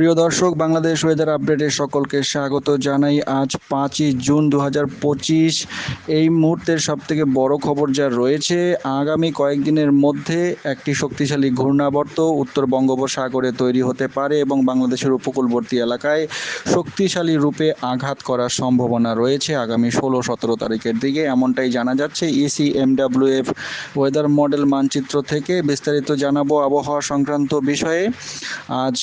প্রিয় দর্শক, বাংলাদেশ ওয়েদার আপডেটে সকলকে স্বাগত জানাই। আজ পাঁচই জুন দু পঁচিশ। এই মুহূর্তের সবথেকে বড় খবর যা রয়েছে, আগামী কয়েকদিনের মধ্যে একটি শক্তিশালী ঘূর্ণাবর্ত উত্তর বঙ্গোপসাগরে তৈরি হতে পারে এবং বাংলাদেশের উপকূলবর্তী এলাকায় শক্তিশালী রূপে আঘাত করার সম্ভাবনা রয়েছে আগামী ষোলো সতেরো তারিখের দিকে। এমনটাই জানা যাচ্ছে ইসি এমডাব্লিউএফ ওয়েদার মডেল মানচিত্র থেকে। বিস্তারিত জানাব আবহাওয়া সংক্রান্ত বিষয়ে। আজ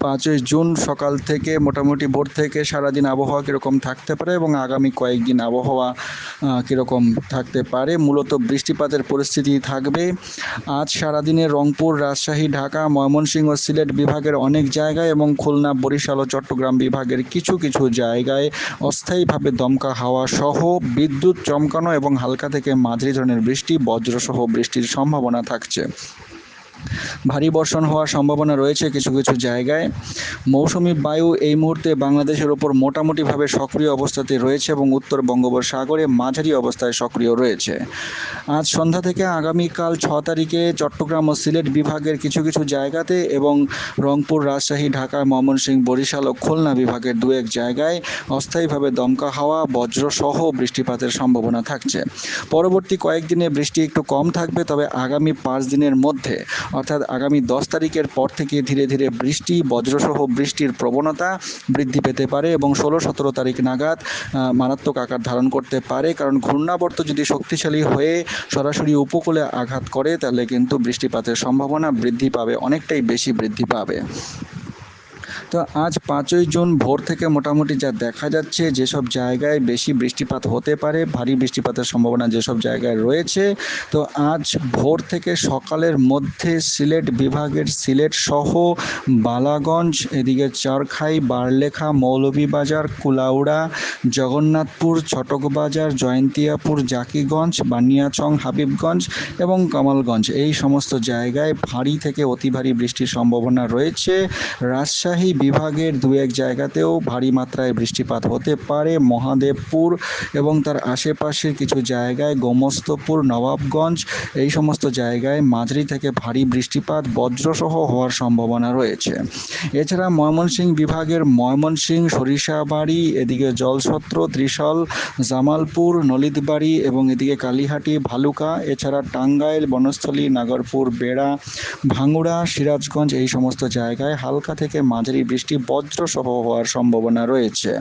পাঁচই জুন সকাল থেকে মোটামুটি ভোর থেকে সারাদিন আবহাওয়া কীরকম থাকতে পারে এবং আগামী কয়েকদিন আবহাওয়া কীরকম থাকতে পারে? মূলত বৃষ্টিপাতের পরিস্থিতি থাকবে। আজ সারাদিনে রংপুর, রাজশাহী, ঢাকা, ময়মনসিংহ, সিলেট বিভাগের অনেক জায়গায় এবং খুলনা, বরিশাল ও চট্টগ্রাম বিভাগের কিছু কিছু জায়গায় অস্থায়ীভাবে দমকা হাওয়া সহ বিদ্যুৎ চমকানো এবং হালকা থেকে মাঝারি ধরনের বৃষ্টি, বজ্রসহ বৃষ্টির সম্ভাবনা থাকছে। ভারী বর্ষণ হওয়ার সম্ভাবনা রয়েছে কিছু কিছু জায়গায়। মৌসুমি বায়ু এই মুহূর্তে বাংলাদেশের ওপর মোটামুটিভাবে সক্রিয় অবস্থাতে রয়েছে এবং উত্তর বঙ্গোপসাগরে মাঝারি অবস্থায় সক্রিয় রয়েছে। আজ সন্ধ্যা থেকে আগামীকাল ছ তারিখে চট্টগ্রাম ও সিলেট বিভাগের কিছু কিছু জায়গাতে এবং রংপুর, রাজশাহী ঢাকা ময়মনসিংহ, বরিশাল ও খুলনা বিভাগের দু এক জায়গায় অস্থায়ীভাবে দমকা হাওয়া, বজ্রসহ বৃষ্টিপাতের সম্ভাবনা থাকছে। পরবর্তী কয়েকদিনে বৃষ্টি একটু কম থাকবে, তবে আগামী পাঁচ দিনের মধ্যে অর্থাৎ আগামী দশ তারিখের পর থেকে ধীরে ধীরে বৃষ্টি, বজ্রসহ বৃষ্টির প্রবণতা বৃদ্ধি পেতে পারে এবং ষোলো, সতেরো তারিখ নাগাদ মারাত্মক আকার ধারণ করতে পারে। কারণ ঘূর্ণাবর্ত যদি শক্তিশালী হয়ে সরাসরি উপকূলে আঘাত করে, তাহলে কিন্তু বৃষ্টিপাতের সম্ভাবনা বৃদ্ধি পাবে, অনেকটাই বেশি বৃদ্ধি পাবে। তো আজ পাঁচই জুন ভোর থেকে মোটামুটি যা দেখা যাচ্ছে, যেসব জায়গায় বেশি বৃষ্টিপাত হতে পারে, ভারী বৃষ্টিপাতের সম্ভাবনা যেসব জায়গায় রয়েছে, তো আজ ভোর থেকে সকালের মধ্যে সিলেট বিভাগের সিলেট সহ বালাগঞ্জ, এদিকে চরখাই, বারলেখা, মৌলভীবাজার, কুলাউড়া, জগন্নাথপুর, ছটকবাজার, জয়ন্তিয়াপুর, জাকিগঞ্জ, বানিয়াচং, হাবিবগঞ্জ এবং কামালগঞ্জ। এই সমস্ত জায়গায় ভারী থেকে অতি ভারী বৃষ্টির সম্ভাবনা রয়েছে। রাজশাহী বিভাগের দু এক জায়গাতেও ভারী মাত্রায় বৃষ্টিপাত হতে পারে। মহাদেবপুর এবং তার আশেপাশের কিছু জায়গায় গোমস্তপুর, নবাবগঞ্জ, এই সমস্ত জায়গায় মাঝারি থেকে ভারী বৃষ্টিপাত বজ্রসহ হওয়ার সম্ভাবনা রয়েছে। এছাড়া ময়মনসিংহ বিভাগের ময়মনসিংহ, সরিষাবাড়ি, এদিকে জলছত্র ত্রিশল, জামালপুর, নলিতবাড়ি এবং এদিকে কালীহাটি, ভালুকা, এছাড়া টাঙ্গাইল, বনস্থলী, নাগরপুর, বেড়া ভাঙ্গুড়া সিরাজগঞ্জ এই সমস্ত জায়গায় হালকা থেকে মাঝারি বৃষ্টি বজ্রসহ হওয়ার সম্ভাবনা রয়েছে।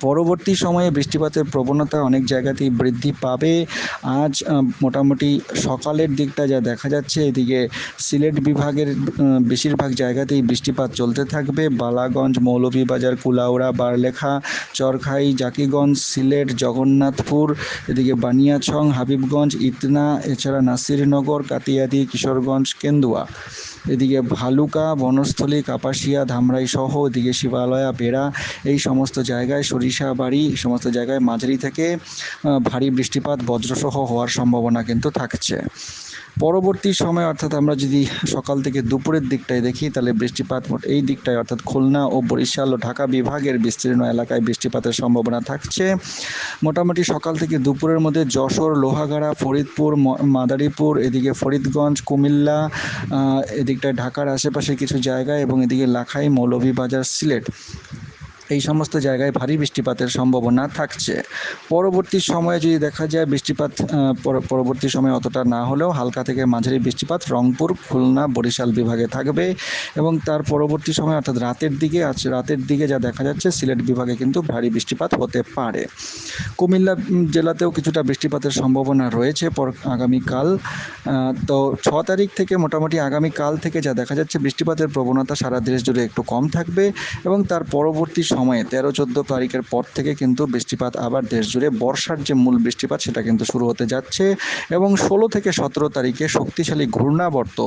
পরবর্তী সময়ে বৃষ্টিপাতের প্রবণতা অনেক জায়গাতেই বৃদ্ধি পাবে। আজ মোটামুটি সকালের দিকটা যা দেখা যাচ্ছে, এদিকে সিলেট বিভাগের বেশিরভাগ জায়গাতেই বৃষ্টিপাত চলতে থাকবে। বালাগঞ্জ, মৌলভীবাজার, কুলাউড়া, বারলেখা, চরখাই, জাকিগঞ্জ, সিলেট, জগন্নাথপুর, এদিকে বানিয়াছং, হাবিবগঞ্জ ইতনা এছাড়া নাসিরনগর, কাতিয়াদি, কিশোরগঞ্জ, কেন্দুয়া। এদিকে ভালুকা, বনস্থলী, কাপাসিয়া, ধামরাই সহ এদিকে শিবালয়া, বেড়া, এই সমস্ত জায়গায় সরিষাবাড়ি এই সমস্ত জায়গায় মাঝারি থেকে ভারী বৃষ্টিপাত, বজ্রসহ হওয়ার সম্ভাবনা কিন্তু থাকছে। পরবর্তী সময় অর্থাৎ আমরা যদি সকাল থেকে দুপুরের দিকটায় দেখি, তাহলে বৃষ্টিপাত মোট এই দিকটায় অর্থাৎ খুলনা ও বরিশাল ও ঢাকা বিভাগের বিস্তীর্ণ এলাকায় বৃষ্টিপাতের সম্ভাবনা থাকছে। মোটামুটি সকাল থেকে দুপুরের মধ্যে যশোর, লোহাগাড়া, ফরিদপুর মাদারীপুর, এদিকে ফরিদগঞ্জ, কুমিল্লা এদিকটায় ঢাকার আশেপাশে কিছু জায়গায় এবং এদিকে লাখাই, মৌলভীবাজার, সিলেট। এই সমস্ত জায়গায় ভারী বৃষ্টিপাতের সম্ভাবনা থাকছে। পরবর্তী সময়ে যদি দেখা যায় বৃষ্টিপাত পর- পরবর্তী সময়ে অতটা না হলেও হালকা থেকে মাঝারি বৃষ্টিপাত রংপুর, খুলনা, বরিশাল বিভাগে থাকবে এবং তার পরবর্তী সময় অর্থাৎ রাতের দিকে, আজ রাতের দিকে যা দেখা যাচ্ছে সিলেট বিভাগে কিন্তু ভারী বৃষ্টিপাত হতে পারে। কুমিল্লা জেলাতেও কিছুটা বৃষ্টিপাতের সম্ভাবনা রয়েছে পর, আগামীকাল। তো ছ তারিখ থেকে মোটামুটি আগামীকাল থেকে যা দেখা যাচ্ছে বৃষ্টিপাতের প্রবণতা সারা দেশ জুড়ে একটু কম থাকবে এবং তার পরবর্তী সময়ে তেরো চোদ্দ তারিখের পর থেকে কিন্তু বৃষ্টিপাত, আবার দেশ জুড়ে বর্ষার যে মূল বৃষ্টিপাত সেটা কিন্তু শুরু হতে যাচ্ছে এবং ষোলো থেকে সতেরো তারিখে শক্তিশালী ঘূর্ণাবর্ত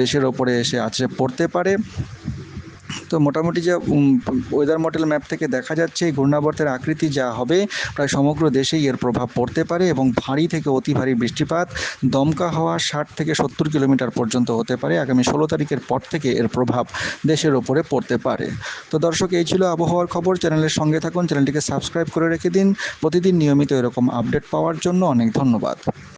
দেশের ওপরে এসে আছে পড়তে পারে। তো মোটামুটি যা ওয়েদার মডেল ম্যাপ থেকে দেখা যাচ্ছে এই ঘূর্ণাবর্তের আকৃতি যা হবে, প্রায় সমগ্র দেশেই এর প্রভাব পড়তে পারে এবং ভারী থেকে অতি ভারী বৃষ্টিপাত, দমকা হওয়া ষাট থেকে সত্তর কিলোমিটার পর্যন্ত হতে পারে। আগামী ষোলো তারিখের পর থেকে এর প্রভাব দেশের ওপরে পড়তে পারে। তো দর্শক, এই ছিল আবহাওয়ার খবর। চ্যানেলের সঙ্গে থাকুন, চ্যানেলটিকে সাবস্ক্রাইব করে রেখে দিন। প্রতিদিন নিয়মিত এরকম আপডেট পাওয়ার জন্য অনেক ধন্যবাদ।